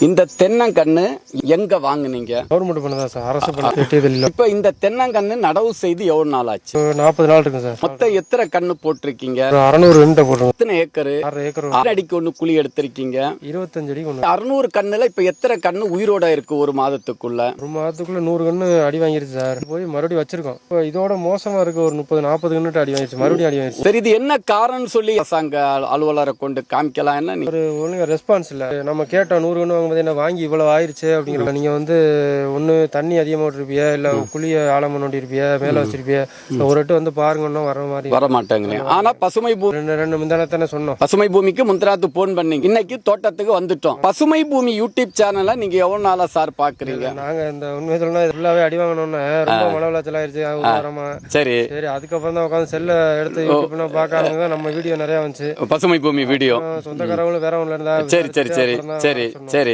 இந்த தென்னங்கன்னு எங்க வாங்குனீங்க? கவர்மெண்ட் பண்ண தான் சார் அரசு பண்ண இப்ப இந்த தென்னங்கன்னு நடவு செய்து எவ்வளவு நாள் ஆச்சு? நாற்பது நாள் இருக்குங்க சார் மொத்தம் எத்தனை கண்ணு போட்டிருக்கீங்க? அறநூறு ரெண்டை போட்டுருங்க எத்தனை ஏக்கரு? அரை ஏக்கர். ஆறு அடிக்கு ஒண்ணு குழி எடுத்திருக்கீங்க. இருபத்தஞ்சு அடிக்கு ஒன்று அறுநூறு கண்ணுல இப்ப எத்தனை கண்ணு உயிரோட இருக்கு ஒரு மாதத்துக்குள்ள? ஒரு மாதத்துக்குள்ள நூறு கன்று அடி வாங்கிருச்சு சார் போய் மறுபடியும் வச்சிருக்கோம். இப்போ இதோட மோசமா இருக்கு ஒரு முப்பது நாற்பது கன்னுட்டு அடி வாங்கிருச்சு மறுபடியும் அடி வாங்கிருச்சு. சரி இது என்ன காரணம்னு சொல்லி அரசாங்க அலு- அலுவலரை கொண்டு காமிக்கலாம் என்ன ஒரு ஒழுங்கா ரெஸ்பான்ஸ் இல்லை. நம்ம கேட்டோம் நூறு வாங்கும்போது என்ன வாங்கி இவ்வளவு ஆயிருச்சு அப்படிங்கிற நீங்க வந்து ஒண்ணு தண்ணி அதிகமா விட்டுருப்பிய இல்ல குழிய ஆழமா நோண்டி இருப்பிய மேல வச்சிருப்பிய ஒரு வாட்டி வந்து பாருங்கன்னா வர மாதிரி. வர மாட்டேங்கிறீங்க ஆனா பசுமை பூமி ரெண்டு ரெண்டு முந்தானத்தானே சொன்னோம். பசுமை பூமிக்கு முந்திராத்து போன் பண்ணீங்க இன்னைக்கு தோட்டத்துக்கு வந்துட்டோம். பசுமை பூமி யூடியூப் சேனலை நீங்க எவ்வளவு நாளா சார் பாக்குறீங்க? நாங்க இந்த உண்மையை சொல்லணும் ஃபுல்லாவே அடி வாங்கணும்னு ரொம்ப மன ஒரு வாரமா சரி. சரி அதுக்கப்புறம் தான் உட்காந்து செல்ல எடுத்து யூடியூப்ல பார்க்க நம்ம வீடியோ நிறைய வந்துச்சு. பசுமை பூமி வீடியோ. சொந்தக்காரங்களும் வேற ஒண்ணுல இருந்தா சரி சரி சரி சரி. சரி.